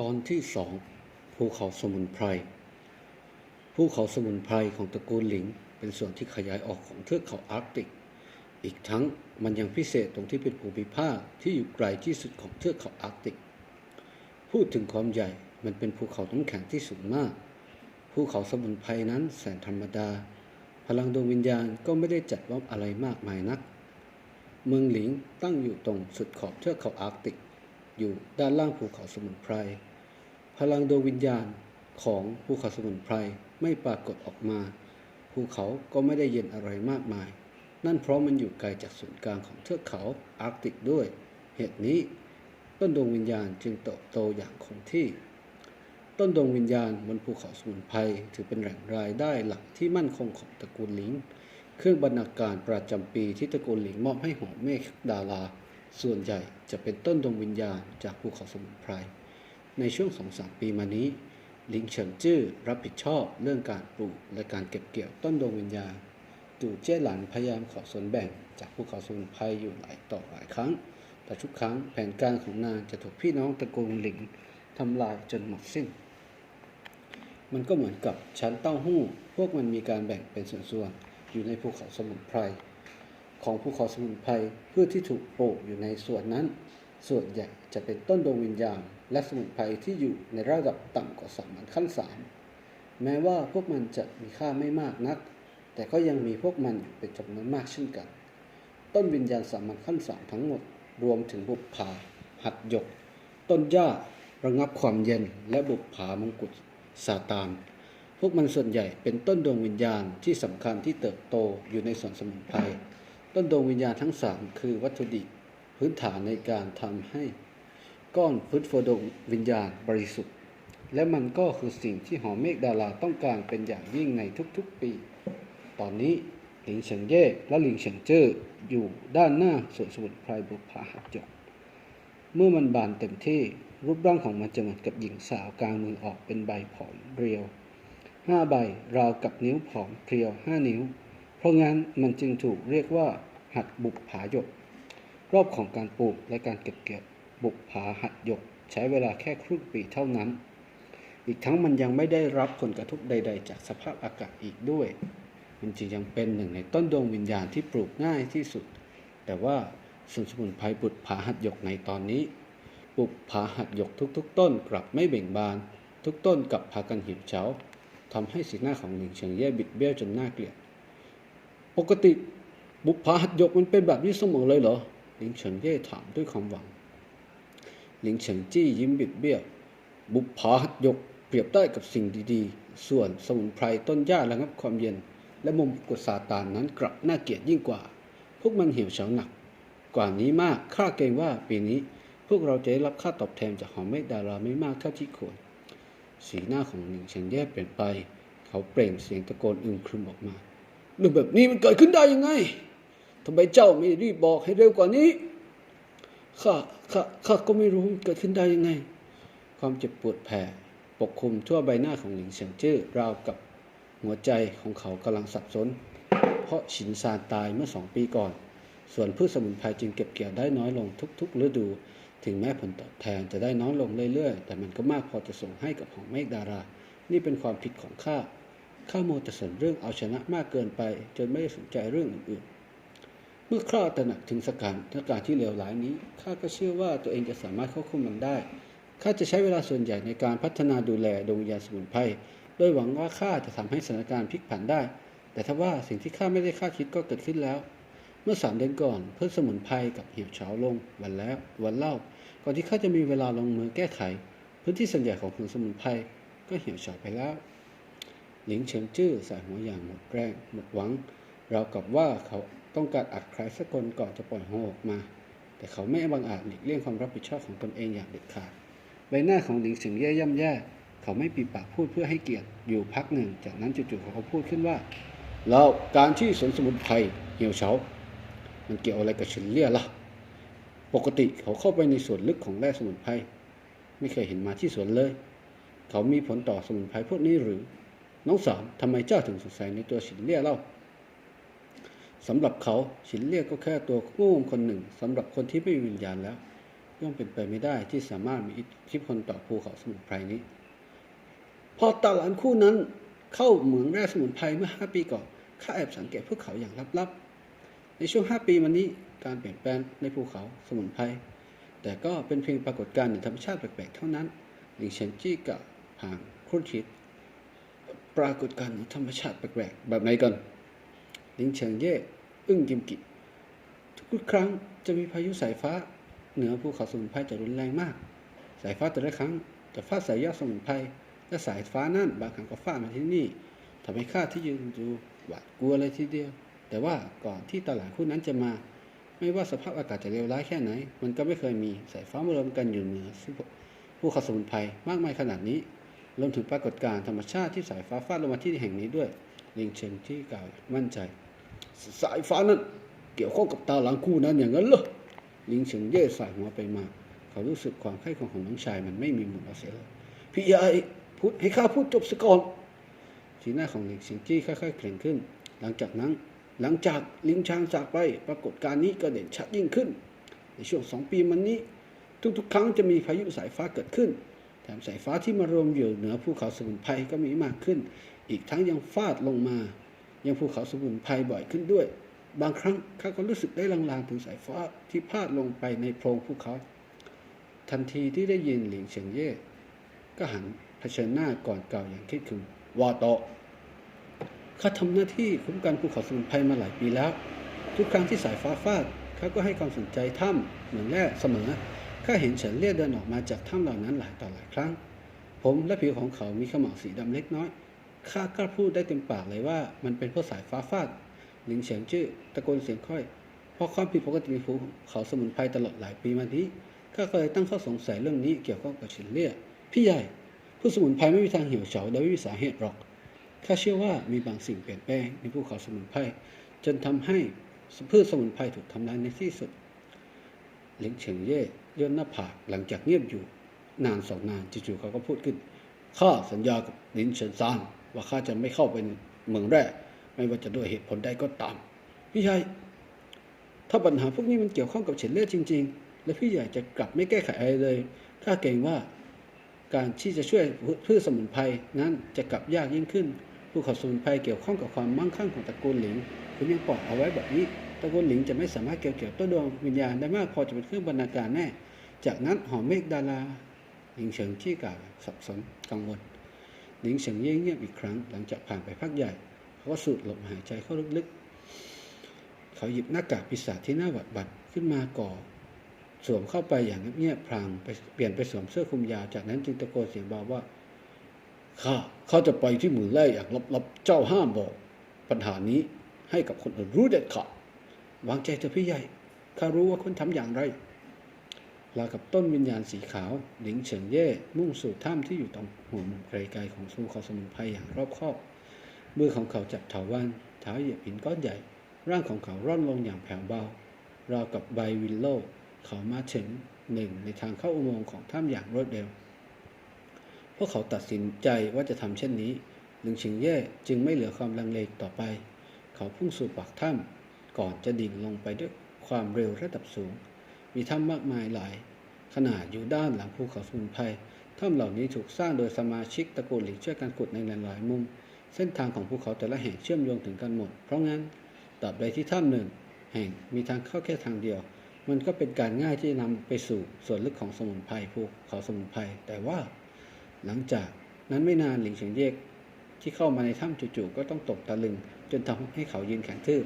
ตอนที่สองภูเขาสมุนไพร ภูเขาสมุนไพรของตระกูลหลิง เป็นส่วนที่ขยายออกของเทือกเขาอาร์กติก อีกทั้งมันยังพิเศษตรงที่เป็นภูมิภาคที่อยู่ไกลที่สุดของเทือกเขาอาร์กติก พูดถึงความใหญ่ มันเป็นภูเขาน้ำแข็งที่สูงมาก ภูเขาสมุนไพรนั้นแสนธรรมดา พลังดวงวิญญาณก็ไม่ได้จัดว่าอะไรมากมายนัก เมืองหลิงตั้งอยู่ตรงสุดขอบเทือกเขาอาร์กติก อยู่ด้านล่างภูเขาสมุนไพร พลังดวงวิญญาณของภูเขาสมุนไพรไม่ปรากฏออกมา ภูเขาก็ไม่ได้เย็นอะไรมากมาย นั่นเพราะมันอยู่ไกลจากศูนย์กลางของเทือกเขาอาร์กติกด้วย เหตุนี้ ต้นดวงวิญญาณจึงเติบโตอย่างคงที่ ต้นดวงวิญญาณบนภูเขาสมุนไพรถือเป็นแหล่งรายได้หลักที่มั่นคงของตระกูลหลิง เครื่องบรรณาการประจำปีที่ตระกูลหลิงมอบให้หอเมฆดารา ส่วนใหญ่จะเป็นต้นดวงวิญญาณจากภูเขาสมุนไพร ในช่วงสองสามปีมานี้ ลิงเฉินจื้อรับผิดชอบเรื่องการปลูกและการเก็บเกี่ยวต้นดวงวิญญาณตู่เจี้ยหลันพยายามขอส่วนแบ่งจากภูเขาสมุนไพรอยู่หลายต่อหลายครั้ง แต่ทุกครั้งแผนการของนางจะถูกพี่น้องตระกูลหลิงทำลายจนหมดสิ้น มันก็เหมือนกับชั้นเต้าหู้ พวกมันมีการแบ่งเป็นส่วนๆอยู่ในภูเขาสมุนไพร ของภูเขาสมุนไพรพืชที่ถูกปลูกอยู่ในส่วนนั้น ส่วนใหญ่จะเป็นต้นดวงวิญญาณ และสมุนไพรที่อยู่ในระดับต่ำกว่าสามัญขั้นสามแม้ว่าพวกมันจะมีค่าไม่มากนัก แต่ก็ยังมีพวกมันอยู่เป็นจำนวนมากเช่นกัน ต้นวิญญาณสามัญขั้นสามทั้งหมด รวมถึงบุปผา หัดหยก ต้นหญ้าระงับความเย็นและบุปผามงกุฎซาตานพวกมันส่วนใหญ่เป็นต้นดวงวิญญาณที่สำคัญที่เติบโตอยู่ในสวนสมุนไพร ต้นดวงวิญญาณทั้งสามคือวัตถุดิบพื้นฐานในการทำให้ก้อนพื้นโฟดวงวิญญาณบริสุทธิ์ และมันก็คือสิ่งที่หอเมฆดาราต้องการเป็นอย่างยิ่งในทุกๆปี ตอนนี้หลิงเฉิงเย่และหลิงเฉิงเจ้ออยู่ด้านหน้าสวนสมุนไพรบุปผาหัดหยกเมื่อมันบานเต็มที่รูปร่างของมันจะเหมือนกับหญิงสาวกลางมือออกเป็นใบผอมเรียวห้าใบราวกับนิ้วผอมเพรียวห้านิ้ว เพราะงั้นมันจึงถูกเรียกว่า หัดบุปผาหยก รอบของการปลูกและการเก็บเกี่ยวบุปผาหัดหยก ใช้เวลาแค่ครึ่งปีเท่านั้น อีกทั้งมันยังไม่ได้รับผลกระทบใด ๆ จากสภาพอากาศอีกด้วย มันจึงยังเป็นหนึ่งในต้นดวงวิญญาณที่ปลูกง่ายที่สุด แต่ว่าส่วนสมุนไพรบุตรผาหัดหยกในตอนนี้บุปผาหัดหยกทุกๆ ต้นกลับไม่เบ่งบาน ทุกต้นกลับพากันหิบเฉาทำให้สีหน้าของหลิงเฉิงเย่บิดเบี้ยวจนน่าเกลียด ปกติบุปผาหัดยกมันเป็นแบบนี้เสมอเลยเหรอหลิงเฉิงเย่ถามด้วยความหวัง หลิงเฉิงจี้ยิ้มบิดเบี้ยวบุปผาหัดยกเปรียบได้กับสิ่งดีๆ ส่วนสมุนไพรต้นหญ้าระงับความเย็น และมงกุฎซาตานนั้นกลับน่าเกลียดยิ่งกว่า พวกมันเหี่ยวเฉาหนัก กว่านี้มากข้าเกรงว่าปีนี้พวกเราจะได้รับค่าตอบแทนจากหอมเมฆดาราไม่มากเท่าที่ควรสีหน้าของหนิงเฉิงแย่เปลี่ยนไป เขาเปล่งเสียงตะโกนอึมครึมออกมา เรื่องแบบนี้มันเกิดขึ้นได้ยังไงทำไมเจ้าไม่รีบบอกให้เร็วกว่านี้ข้าข้าข้าก็ไม่รู้มันเกิดขึ้นได้ยังไง ความเจ็บปวดแผ่ปกคลุมทั่วใบหน้าของหลิงเฉิงจื้อราวกับหัวใจของเขากำลังสับสน เพราะฉินซานตายเมื่อสองปีก่อน ส่วนพืชสมุนไพรจึงเก็บเกี่ยวได้น้อยลงทุกๆฤดู ถึงแม้ผลตอบแทนจะได้น้อยลงเรื่อยๆ แต่มันก็มากพอจะส่งให้กับหองเมฆดารา นี่เป็นความผิดของข้า ข้าโมวแต่สนเรื่องเอาชนะมากเกินไป จนไม่ได้สนใจเรื่องอื่นๆ เมื่อข้าตระหนักถึงสถานการณ์ที่เลวร้ายนี้ข้าก็เชื่อว่าตัวเองจะสามารถควบคุมมันได้ข้าจะใช้เวลาส่วนใหญ่ในการพัฒนาดูแลดวงวิญญาณสมุนไพรโดยหวังว่าข้าจะทำให้สถานการณ์พลิกผันได้ แต่ถ้าว่าสิ่งที่ข้าไม่ได้คาดคิดก็เกิดขึ้นแล้ว เมื่อสามเดือนก่อนพืชสมุนไพรกับเหี่ยวเฉาลง วันแล้ว วันเล่า ก่อนที่ข้าจะมีเวลาลงมือแก้ไข พื้นที่ส่วนใหญ่ของพืชสมุนไพรก็เหี่ยวเฉาไปแล้ว หลิงเฉิงจื้อสายหัวอย่างหมดแรงหมดหวัง เรากับว่าเขาต้องการอัดใครสักคนก่อนจะปล่อยหัวออกมา แต่เขาไม่บังอาจหลีกเลี่ยงความรับผิดชอบของตนเองอย่างเด็ดขาด ใบหน้าของหลิงเฉิงเย่ย่ำแย่ เขาไม่ปีปากพูดเพื่อให้เกียรติอยู่พักหนึ่ง จากนั้นจู่ๆเขาก็พูดขึ้นว่าแล้วการที่สวนสมุนไพรเหี่ยวเฉา มันเกี่ยวอะไรกับฉินเลี่ยล่ะ ปกติเขาเข้าไปในส่วนลึกของแร่สมุนไพรไม่เคยเห็นมาที่สวนเลย เขามีผลต่อสมุนไพรพวกนี้หรือ น้องสามทำไมเจ้าถึงสงสัยในตัวฉินเลี่ยเล่าสำหรับเขาฉินเลี่ยก็แค่ตัวโง่คนหนึ่งสำหรับคนที่ไม่มีวิญญาณแล้ว ย่อมเป็นไปไม่ได้ที่สามารถมีอิทธิพลต่อภูเขาสมุนไพรนี้ พอตาหลานคู่นั้นเข้าเหมืองแร่สมุนไพรเมื่อห้าปีก่อนข้าแอบสังเกตพวกเขาอย่างลับๆ ในช่วงห้าปีมานี้การเปลี่ยนแปลงในภูเขาสมุนไพรแต่ก็เป็นเพียงปรากฏการณ์ในธรรมชาติแปลกๆเท่านั้นหลิงเฉินจี้กับผ่างครุ่นคิด ปรากฏการณ์ธรรมชาติแปลกๆ แบบไหนกันลิงเฉิงเย่อึ้งกิมกิ ทุกครั้งจะมีพายุสายฟ้า เหนือภูเขาสมุนไพรจะรุนแรงมาก สายฟ้าแต่ละครั้งจะฟาดส่ยยอดสมุนไพรและสายฟ้านั่นบางครั้งก็ฟาดมาที่นี่ทำให้ข้าที่ยืนดูหวาดกลัวเลยทีเดียว แต่ว่าก่อนที่ตลาดคู่นั้นจะมา ไม่ว่าสภาพอากาศจะเลวร้ายแค่ไหน มันก็ไม่เคยมีสายฟ้ามารวมกันอยู่เหนือภูเขาสมุนไพรมากมายขนาดนี้ รวมถึงปรากฏการณ์ธรรมชาติที่สายฟ้าฟาดลงมาที่แห่งนี้ด้วยลิงเชิงที่กล่าวมั่นใจ สายฟ้านั้นเกี่ยวข้องกับตาหลังคู่นั้นอย่างนั้นเหรอลิงเฉิงเย่สายหัวไปมา เขารู้สึกความใคร่ของของน้องชายมันไม่มีมูลเอาเสียเลยพี่ใหญ่พูดให้ข้าพูดจบซะก่อนสีหน้าของลิงเฉิงจี้ค่อยๆเคร่งขึ้น หลังจากนั้น หลังจากลิงช้างจากไป ปรากฏการณ์นี้ก็เด่นชัดยิ่งขึ้น ในช่วงสองปีมานี้ ทุกๆ ครั้งจะมีพายุสายฟ้าเกิดขึ้น แถมสายฟ้าที่มารวมอยู่เหนือภูเขาสมุนไพรก็มีมากขึ้น อีกทั้งยังฟาดลงมา ยังภูเขาสมุนไพรบ่อยขึ้นด้วย บางครั้งข้าก็รู้สึกได้ลางๆถึงสายฟ้าที่พาดลงไปในโพรงภูเขา ทันทีที่ได้ยินหลิงเฉิงเย่ก็หันเผชิญหน้าก่อนเก่าอย่างคิดขึงว่าต่อข้าทำหน้าที่คุ้มกันภูเขาสมุนไพรมาหลายปีแล้ว ทุกครั้งที่สายฟ้าฟาดข้าก็ให้ความสนใจถ้ำเหมือนแร่เสมอ ข้าเห็นเฉินเลี่ยเดินออกมาจากถ้ำเหล่านั้นหลายต่อหลายครั้ง ผมและผิวของเขามีขม่าสีดำเล็กน้อย ข้ากล้าพูดได้เต็มปากเลยว่ามันเป็นพราะสายฟ้าฟาดหลิงเฉียงจื้อตะโกนเสียงค่อย เพราะความผิดปกติในภูเขาสมุนไพรตลอดหลายปีมานี้ข้าก็เลยตั้งข้อสงสัยเรื่องนี้เกี่ยวข้องกับเฉินเลี่ยพี่ใหญ่ ผู้สมุนไพรไม่มีทางเหี่ยวเฉาโดยไม่มีสาเหตุหรอกข้าเชื่อว่ามีบางสิ่งเปลี่ยนแปลงในภูเขาสมุนไพรจนทำให้พืชสมุนไพรถูกทำลายในที่สุดหลิงเฉิงเย่ ย่นหน้าผากหลังจากเงียบอยู่ นานสองนานจู่ๆเขาก็พูดขึ้นข้าสัญญากับลินเฉินซานว่าข้าจะไม่เข้าไปในเมืองแร่ไม่ว่าจะด้วยเหตุผลใดก็ตาม พี่ใหญ่ถ้าปัญหาพวกนี้มันเกี่ยวข้องกับเฉินเล่จริง ๆ และพี่ใหญ่จะกลับไม่แก้ไขอะไรเลยข้าเกรงว่าการที่จะช่วยพืชสมุนไพรนั้นจะกลับยากยิ่งขึ้นภูเขาสมุนไพรเกี่ยวข้องกับความมั่งคั่งของตระกูลหลิงคุณยังปอยเอาไว้แบบนี้ ตระกูลหลิงจะไม่สามารถเกี่ยวเกี่ยวต้นดวงวิญญาณได้มากพอจะเป็นเครื่องบรรณาการแน่ จากนั้นหอมเมฆดาราหลิงเฉิงที่กล่าวสับสนกังวลหลิงเฉิงเย่เงียบอีกครั้ง หลังจากผ่านไปพักใหญ่เขาก็สูดลมหายใจเข้าลึกๆ เขาหยิบหน้ากากปีศาจที่หน้าหวัดบัดขึ้นมาก่อ สวมเข้าไปอย่างเงียบๆพลางไปเปลี่ยนไปสวมเสื้อคลุมยาวจากนั้นจึงตะโกนเสียงเบาว่าข้าเขาจะไปที่หมือแร่อย่างลับๆเจ้าห้ามบอกปัญหานี้ให้กับคนอื่นรู้เด็ดขาด วางใจเถอะพี่ใหญ่ข้ารู้ว่าคุณทำอย่างไรราวกับต้นวิญญาณสีขาว หลิงเฉิงเย่ มุ่งสู่ถ้ำที่อยู่ตรงหัวมุมไกลๆของภูเขาสมุนไพรอย่างรอบคอบ มือของเขาจับเถาวันเท้าเหยียบหินก้อนใหญ่ ร่างของเขาร่อนลงอย่างแผ่วเบาราวกับใบวิลโลเขามาถึงหนึ่งในทางเข้าอุโมงค์ของถ้ำอย่างรวดเร็ว พวกเขาตัดสินใจว่าจะทำเช่นนี้ หลิงเฉิงเย่จึงไม่เหลือความลังเลต่อไป เขาพุ่งสู่ปากถ้ำ ก่อนจะดิ่งลงไปด้วยความเร็วระดับสูง มีถ้ำมากมายหลาย ขนาดอยู่ด้านหลังภูเขาสมุนไพรถ้ำเหล่านี้ถูกสร้างโดยสมาชิกตระกูลหลิงช่วยกันขุดในหลายๆมุม เส้นทางของภูเขาแต่ละแห่งเชื่อมโยงถึงกันหมด เพราะงั้นตราบใดที่ถ้ำหนึ่ง แห่งมีทางเข้าแค่ทางเดียว มันก็เป็นการง่ายที่จะนำไปสู่ส่วนลึกของสมุนไพรภูเขาสมุนไพรแต่ว่า หลังจากนั้นไม่นานหลิงเฉิงเยกที่เข้ามาในถ้ำจู่ๆก็ต้องตกตะลึง จนทำให้เขายืนแข็งทื่อ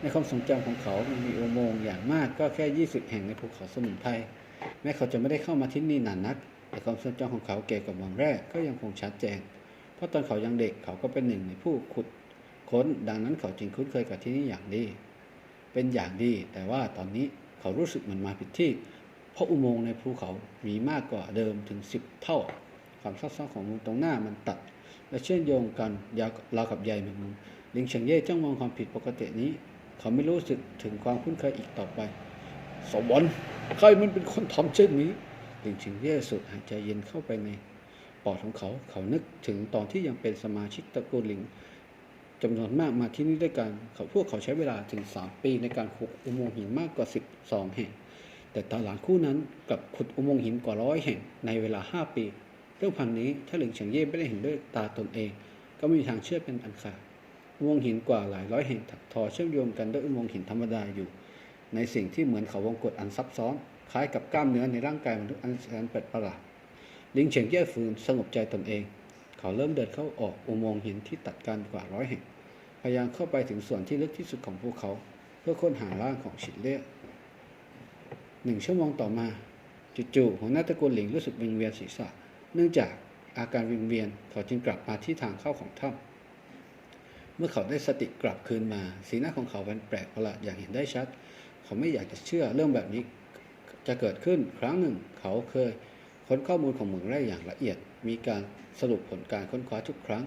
ในความทรงจำของเขามันมีอุโมงค์อย่างมากก็แค่ 20 แห่งในภูเขาสมุนไพรแม้เขาจะไม่ได้เข้ามาที่นี่นานนัก แต่ความทรงจำของเขาเกี่ยวกับเมืองแรกก็ยังคงชัดแจ้งเพราะตอนเขายังเด็กเขาก็เป็นหนึ่งในผู้ขุดค้น ดังนั้นเขาจึงคุ้นเคยกับที่นี่อย่างดี เป็นอย่างดี แต่ว่าตอนนี้เขารู้สึกเหมือนมาผิดที่ เพราะอุโมงค์ในภูเขามีมากกว่าเดิมถึง 10 เท่า ความซับซ้อนของมุมตรงหน้ามันตัด และเชื่อมโยงกันยาวราวกับใยแมงมุมลิงเฉิงเย่จ้องมองความผิดปกตินี้ เขาไม่รู้สึกถึงความคุ้นเคยอีกต่อไป สวรรค์ใครมันเป็นคนทำเช่นนี้หลิงเฉิงเย่สูดหายใจเย็นเข้าไปในปอดของเขา เขานึกถึงตอนที่ยังเป็นสมาชิกตระกูลหลิงจำนวนมากมาที่นี่ด้วยกัน เขาพวกเขาใช้เวลาถึง 3 ปีในการขุดอุโมงค์หินมากกว่า 12 แห่ง แต่ตาหลานคู่นั้นกลับขุดอุโมงค์หินกว่าร้อยแห่งในเวลาห้าปี เรื่องพันนี้ถ้าหลิงเฉิงเย่ไม่ได้เห็นด้วยตาตนเอง ก็ไม่มีทางเชื่อเป็นอันขาด อุโมงค์หินกว่าหลายร้อยแห่งถักทอเชื่อมโยงกันด้วยอุโมงค์หินธรรมดาอยู่ ในสิ่งที่เหมือนเขาวงกฏอันซับซ้อน คล้ายกับกล้ามเนื้อในร่างกายมนุษย์อันแสนแปลกประหลาดลิงเฉิงเย่ฝืนสงบใจตนเอง เขาเริ่มเดินเข้าออกอุโมงค์หินที่ตัดกันกว่าร้อยแห่งพยายามเข้าไปถึงส่วนที่ลึกที่สุดของภูเขา เพื่อค้นหาร่างของฉินเล่หนึ่งชั่วโมงต่อมาจู่ๆหัวหน้าตระกูลหลิงรู้สึกวิงเวียนศีรษะ เนื่องจากอาการวิงเวียนเขาจึงกลับมาที่ทางเข้าของถ้ำ เมื่อเขาได้สติกลับคืนมา สีหน้าของเขาเป็นแปลกประหลาดอย่างเห็นได้ชัด เขาไม่อยากจะเชื่อเรื่องแบบนี้จะเกิดขึ้นครั้งหนึ่ง เขาเคยค้นข้อมูลของเหมืองแร่อย่างละเอียด มีการสรุปผลการค้นคว้าทุกครั้ง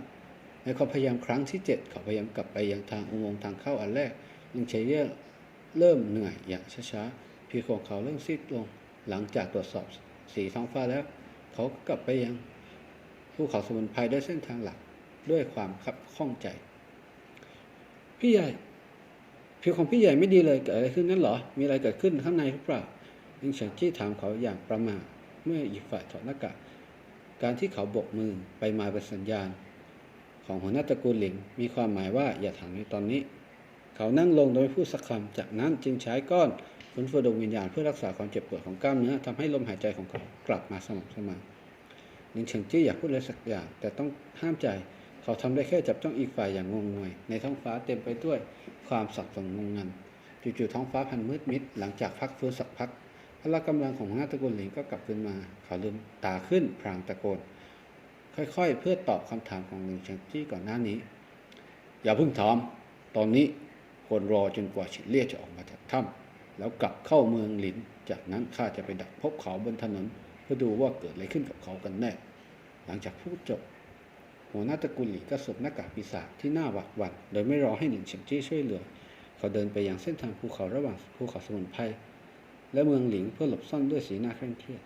ในความพยายามครั้งที่ 7 เขาพยายามกลับไปยังทางอุโมงค์ทางเข้าอันแรกลิงเชเยอร์เริ่มเหนื่อยอย่างช้าๆผิวของเขาเริ่มซีดลง หลังจากตรวจสอบสีท้องฟ้าแล้ว เขาก็กลับไปยังภูเขาสมุนไพรด้วยเส้นทางหลักด้วยความคับข้องใจ พี่ใหญ่ผิวของพี่ใหญ่ไม่ดีเลยเกิดอะไรขึ้นนั่นเหรอ มีอะไรเกิดขึ้นข้างในหรือเปล่าลิงเฉิงจี้ถามเขาอย่างประมาทเมื่ออีกฝ่ายถอดหน้ากากการที่เขาโบกมือไปมาเป็นสัญญาณ ของหัวหน้าตระกูลหลิงมีความหมายว่าอย่าถามในตอนนี้ เขานั่งลงโดยพูดสักคำจากนั้นจึงใช้ก้อนฟื้นฟูดวงวิญญาณเพื่อรักษาความเจ็บปวดของกล้ามเนื้อทำให้ลมหายใจของเขากลับมาสม่ำเสมอลิงเฉิงจี้อยากพูดอะไรสักอย่าง แต่ต้องห้ามใจเเขาทำได้แค่จับจ้องอีกฝ่ายอย่างงงงวย ในท้องฟ้าเต็มไปด้วยความสับสนงงงันจู่ๆท้องฟ้าพันมืดมิด หลังจากพักฟื้นสักพักพละกำลังของหัวหน้าตระกูลหลิงก็กลับคืนมา เขาลืมตาขึ้นพลางตะโกน ค่อยๆ เพื่อตอบคำถามของหลิงเฉิงจี้ก่อนหน้านี้ อย่าเพิ่งถามตอนนี้ควรรอจนกว่าฉินเลี่ยจะออกมาจากถ้ำแล้วกลับเข้าเมืองหลิน จากนั้นข้าจะไปดักพบเขาบนถนนเพื่อดูว่าเกิดอะไรขึ้นกับเขากันแน่ หลังจากพูดจบ หัวหน้าตระกูลหลีก็สวมหน้ากากปีศาจที่หน้าหวาดหวั่นโดยไม่รอให้หลิงเฉิงจี้ช่วยเหลือ เขาเดินไปยังเส้นทางภูเขาระหว่างภูเขาสมุนไพรและเมืองหลิงเพื่อหลบซ่อนด้วยสีหน้าเคร่งเครียด